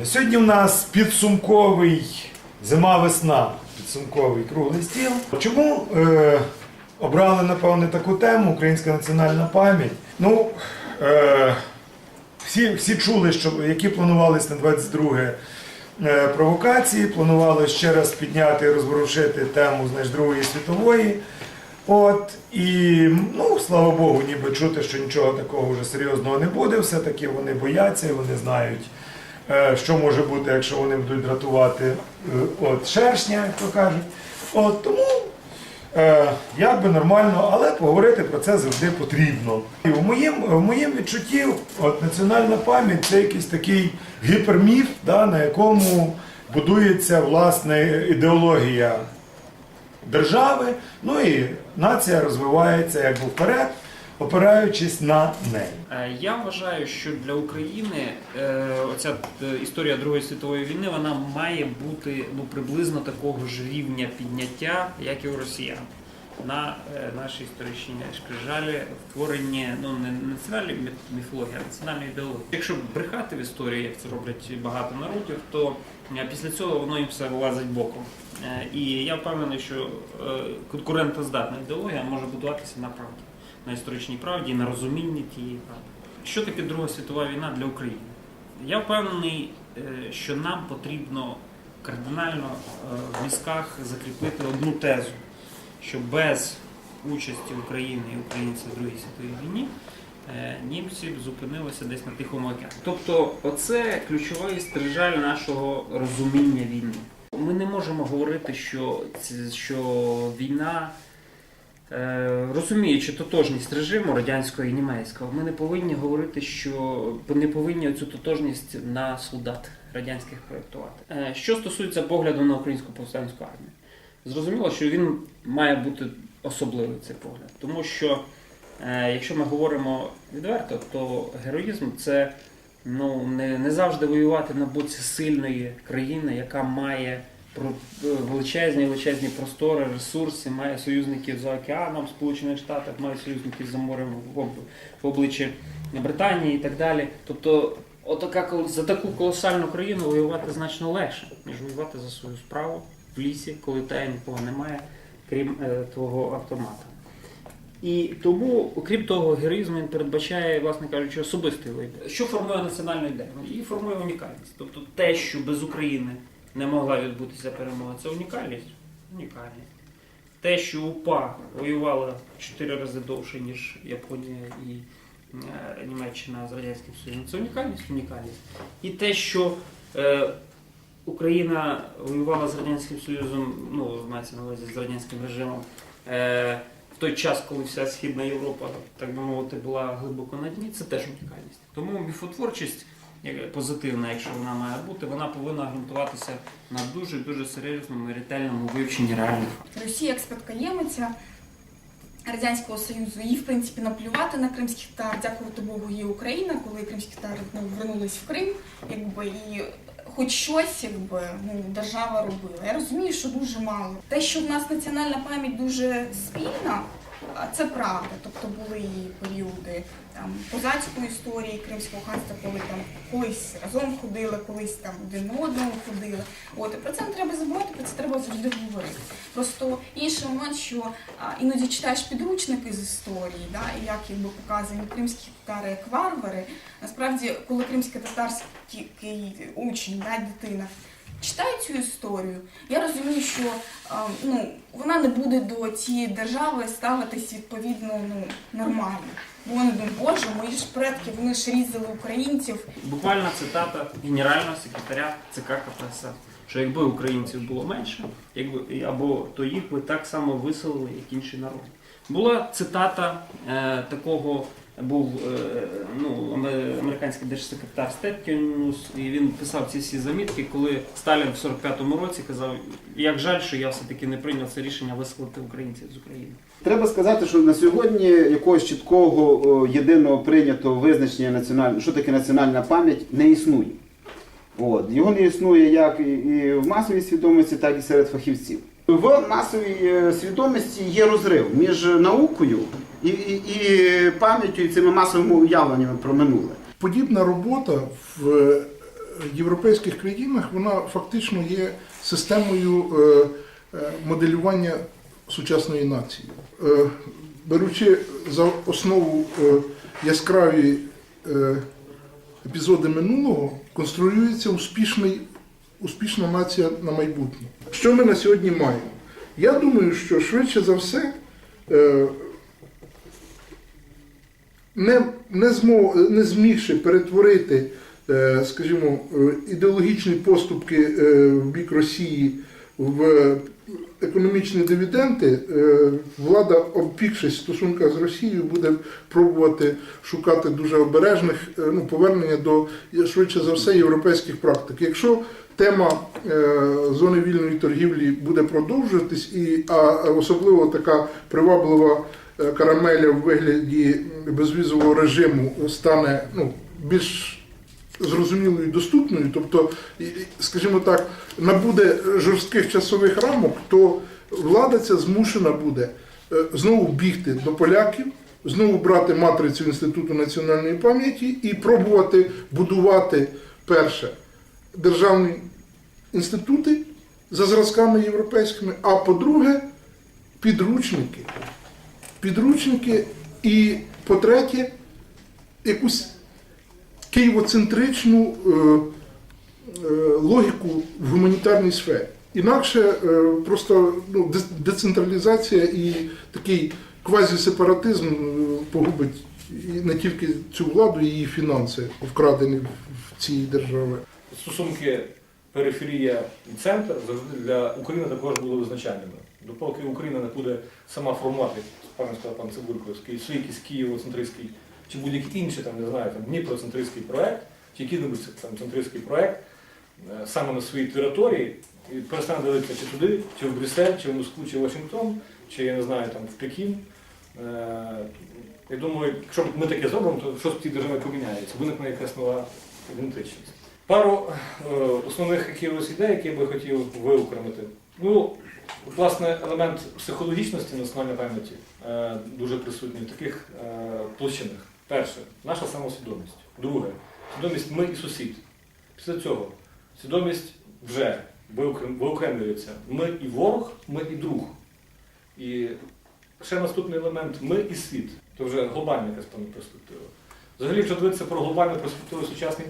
Нормально. Сьогодні у нас підсумковий зима-весна, підсумковий круглий стіл. Чому е, обрали, напевне, таку тему Українська національна пам'ять? Ну, е, всі, всі чули, що які планувалися на 22 е, провокації, планували ще раз підняти і розворушити тему знаєш, Другої світової. От, і ну, слава Богу, ніби чути, що нічого такого вже серйозного не буде. Все-таки вони бояться і вони знають, що може бути, якщо вони будуть дратувати е, от, шершня, як то кажуть. От, тому Е, як би нормально, але поговорити про це завжди потрібно. І в моїм, в моїм відчутті от, національна пам'ять це якийсь такий гіперміф, да, на якому будується власне ідеологія держави, ну і нація розвивається якби вперед, опираючись на неї. Е, Я вважаю, що для України е, оця е, історія Другої світової війни вона має бути ну приблизно такого ж рівня підняття, як і у росіян. На нашій історичній шкрижалі в ну не національної мі- міфології, а національної ідеології. Якщо брехати в історії, як це роблять багато народів, то після цього воно їм все вилазить боком. І я впевнений, що конкурентоздатна ідеологія може будуватися на правді на історичній правді на розумінні тієї правди. Що таке Друга світова війна для України? Я впевнений, е, що нам потрібно кардинально е, в мізках закріпити одну тезу, що без участі України і українців в Другій світовій війні е, німці зупинилися десь на Тихому океані. Тобто, оце ключовий стрижаль нашого розуміння війни. Ми не можемо говорити, що, що війна Розуміючи тотожність режиму радянського і німецького, ми не повинні говорити, що не повинні цю тотожність на солдат радянських проєктувати. Е, Що стосується погляду на українську повстанську армію, зрозуміло, що він має бути особливий цей погляд, тому що е, якщо ми говоримо відверто, то героїзм це ну, не, не завжди воювати на боці сильної країни, яка має е, величезні величезні простори, ресурси, має союзників за океаном, Сполучених Штатах, має союзників за морем в обличчі Британії і так далі. Тобто, отака за таку колосальну країну воювати значно легше, ніж воювати за свою справу в лісі, коли тебе нікого немає, крім е, твого автомата. І тому, окрім того, героїзм він передбачає, власне кажучи, особистий вибір. Що формує національну ідею? Її формує унікальність. Тобто те, що без України не могла відбутися перемога, це унікальність. Унікальність. Те, що УПА воювала чотири рази довше, ніж Японія і е, Німеччина з Радянським Союзом, це унікальність, унікальність. І те, що е, Україна воювала з Радянським Союзом, ну, мається на увазі з радянським режимом. Е, в той час, коли вся Східна Європа, так би мовити, була глибоко на дні, це теж унікальність. Тому міфотворчість позитивна, якщо вона має бути, вона повинна ґрунтуватися на дуже дуже серйозному і ретельному вивченні реальних. Росія як спадкоємиця Радянського Союзу, їй в принципі наплювати на кримських татар, дякувати Богу, є Україна, коли кримські татари ну, вернулись в Крим, якби і хоч щось, якби ну держава робила. Я розумію, що дуже мало. Те, що в нас національна пам'ять дуже спільна. Це правда, тобто були і періоди там козацької історії Кримського ханства, коли там колись разом ходили, колись там один на одного ходили. От і про це не треба забувати, про це треба завжди говорити. Просто інший момент, що а, іноді читаєш підручники з історії, да, і як якби показані кримські татари як варвари. Насправді, коли кримський татарський учень, да, дитина. Читає цю історію, я розумію, що ну, вона не буде до цієї держави ставитись відповідно ну, нормально. Бо вони думають, боже, мої ж предки, вони ж різали українців, Буквально цитата генерального секретаря ЦК КПСС, що якби українців було менше, якби або то їх би так само виселили, як інші народи. Була цитата е, такого. Був е, ну, американський держсекретар Стеттінус, і він писав ці всі замітки, коли Сталін в 45-му році казав, як жаль, що я все-таки не прийняв це рішення виселити українців з України. Треба сказати, що на сьогодні якогось чіткого єдиного прийнятого визначення національного, що таке національна пам'ять, не існує. От. Його не існує як і- і в масовій свідомості, так і серед фахівців. В масовій е, свідомості є розрив між наукою і, і, і пам'яттю і цими масовими уявленнями про минуле. Подібна робота в, європейських країнах вона фактично є системою е, е, моделювання сучасної нації. Е, Беручи за основу е, яскраві е, епізоди минулого, конструюється успішний, успішна нація на майбутнє. Що ми на сьогодні маємо? Я думаю, що швидше за все. Не, не, змог, не змігши перетворити, е, скажімо, е, ідеологічні поступки е, в бік Росії в економічні дивіденди, е, влада, обпікшись в стосунках з Росією, буде пробувати шукати дуже обережних е, ну, повернення до швидше за все європейських практик. Якщо тема е, зони вільної торгівлі буде продовжуватись, і а особливо така приваблива карамеля в вигляді безвізового режиму стане ну, більш зрозумілою і доступною, тобто, скажімо так, набуде жорстких часових рамок, то влада ця змушена буде е, знову бігти до поляків, знову брати матрицю Інституту національної пам'яті і пробувати будувати перше державні інститути за зразками європейськими, а по-друге, підручники. Підручники і, по-третє, якусь києвоцентричну е, е, логіку в гуманітарній сфері. Інакше е, просто ну, децентралізація і такий квазісепаратизм погубить не тільки цю владу, і її фінанси, вкрадені в цій державі. стосунки периферія і центр завжди для України також були визначальними. Допоки Україна не буде сама формувати, пане сказав пан Цибулько, якийсь києво-центристський чи будь-який інший там, не знаю, там Дніпро-центристський проект, чи який-небудь там центристський проект е, саме на своїй території, і перестане дивитися чи туди, чи в Брюссель, чи в Москву, чи в Вашингтон, чи я не знаю, там в Пекін. Е, Я думаю, якщо ми таке зробимо, то щось в цій державі поміняється, виникне якась нова ідентичність. Пару е, основних якихось ідей, які я би хотів виокремити. Ну, власне, елемент психологічності національної пам'яті дуже присутній в таких площинах. Перше, наша самосвідомість. Друге, свідомість ми і сусід. Після цього свідомість вже виокремлюється. Ми і ворог, ми і друг. І ще наступний елемент ми і світ. Це вже глобальна якась певна перспектива. Взагалі, якщо дивитися про глобальну перспективу сучасний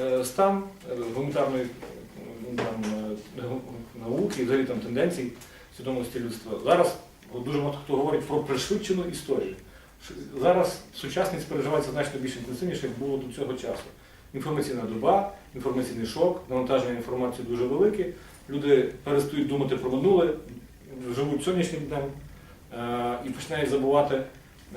е, стан е, гуманітарної е, науки і взагалі там тенденцій свідомості людства, зараз дуже багато хто говорить про пришвидшену історію. Зараз сучасність переживається значно більш інтенсивніше, як було до цього часу. Інформаційна доба, інформаційний шок, навантаження інформації дуже велике. Люди перестають думати про минуле, живуть сьогоднішнім днем е, і починають забувати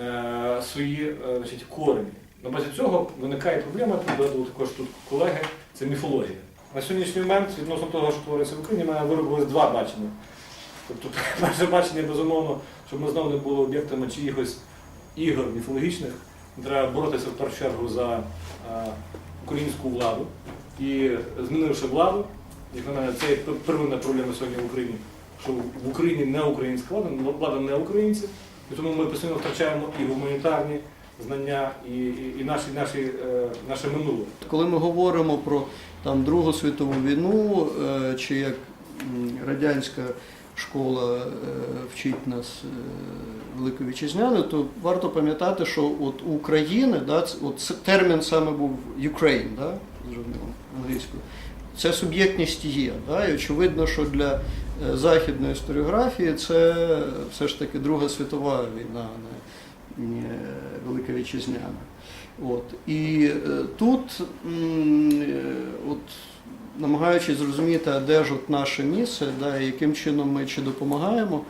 е, свої е, значить, корені. На базі цього виникає проблема, тут також тут колеги, це міфологія. На сьогоднішній момент, відносно того, що твориться в Україні, в мене виробилось два бачення. Тобто, перше бачення, безумовно, щоб ми знову не були об'єктами чиїхось ігор міфологічних, треба боротися в першу чергу за е, українську владу. І змінивши владу, як на мене, це первинна проблема сьогодні в Україні, що в Україні не українська влада, влада не українці, і тому ми постійно втрачаємо і гуманітарні знання, і, і, і наші, наші, е, наше минуле. Коли ми говоримо про там, Другу світову війну, е, чи як радянська школа е, вчить нас е, Великої Вітчизняної, то варто пам'ятати, що от України, да, от термін саме був Ukraine, да, англійською. Це суб'єктність є. Да, і очевидно, що для е, західної історіографії це все ж таки Друга світова війна, не Велика Вітчизняна. От. І тут, от, намагаючись зрозуміти, де ж от наше місце, да, і яким чином ми чи допомагаємо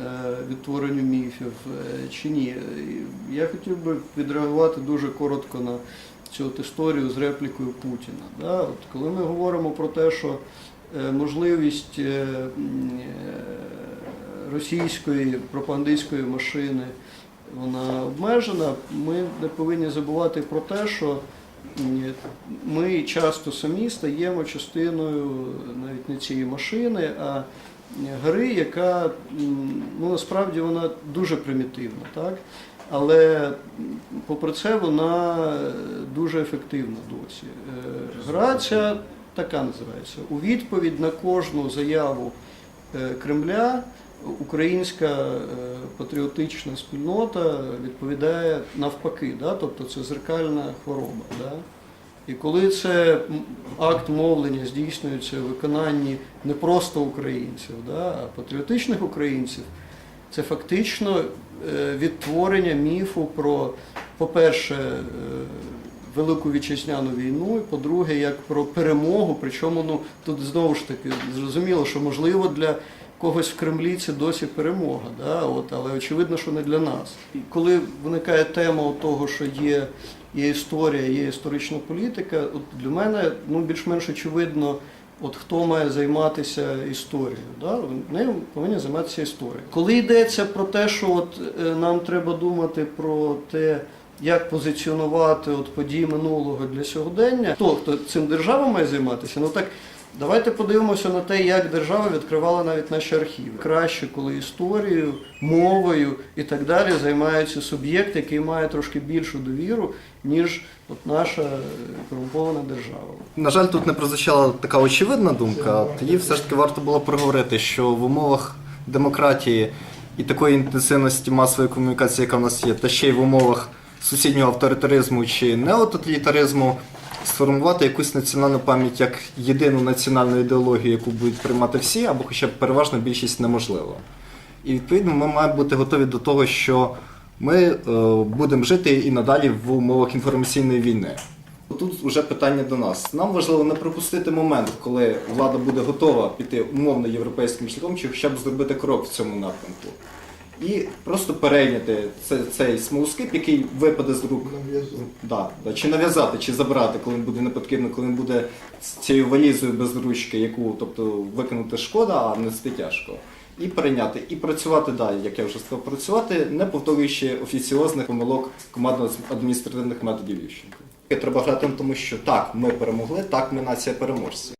е, відтворенню міфів, е, чи ні. Я хотів би відреагувати дуже коротко на цю от історію з реплікою Путіна. Да? От, коли ми говоримо про те, що е, можливість російської пропагандистської машини вона обмежена. Ми не повинні забувати про те, що ми часто самі стаємо частиною навіть не цієї машини, а гри, яка ну, насправді вона дуже примітивна. Так? але попри це вона дуже ефективна досі. Е, Гра ця така називається. У відповідь на кожну заяву е, Кремля українська е, патріотична спільнота відповідає навпаки, да? тобто це зеркальна хвороба. Да? І коли це акт мовлення здійснюється в виконанні не просто українців, да, а патріотичних українців, це фактично е, відтворення міфу про, по-перше, е, Велику вітчизняну війну, і по-друге, як про перемогу. Причому ну, тут знову ж таки зрозуміло, що можливо для когось в Кремлі це досі перемога, да? От, але очевидно, що не для нас. І коли виникає тема того, що є, є історія, є історична політика, от для мене ну, більш-менш очевидно, от хто має займатися історією. Да? Нею повинні займатися історією. Коли йдеться про те, що от, е, нам треба думати про те, як позиціонувати от події минулого для сьогодення, хто, хто цим держава має займатися, ну так давайте подивимося на те, як держава відкривала навіть наші архіви. Краще, коли історією, мовою і так далі займається суб'єкт, який має трошки більшу довіру, ніж от наша е, корумпована держава. На жаль, тут не прозвучала така очевидна думка. Тоді все ж таки варто було проговорити, що в умовах демократії і такої інтенсивності масової комунікації, яка в нас є, та ще й в умовах сусіднього авторитаризму чи неототалітаризму, сформувати якусь національну пам'ять як єдину національну ідеологію, яку будуть приймати всі, або хоча б переважна більшість неможливо. І відповідно ми маємо бути готові до того, що ми е, будемо жити і надалі в умовах інформаційної війни. Тут вже питання до нас. Нам важливо не пропустити момент, коли влада буде готова піти умовно європейським шляхом, чи хоча б зробити крок в цьому напрямку. І просто перейняти цей, цей смолоскип, який випаде з рук. Да, да, чи нав'язати, чи забрати, коли він буде не потрібно, коли він буде з цією валізою без ручки, яку тобто викинути шкода, а нести тяжко. І перейняти, і працювати далі, як я вже сказав, працювати, не повторюючи офіціозних помилок командно-адміністративних методів Ющенка. Треба грати на тому, що так, ми перемогли, так, ми нація переможців.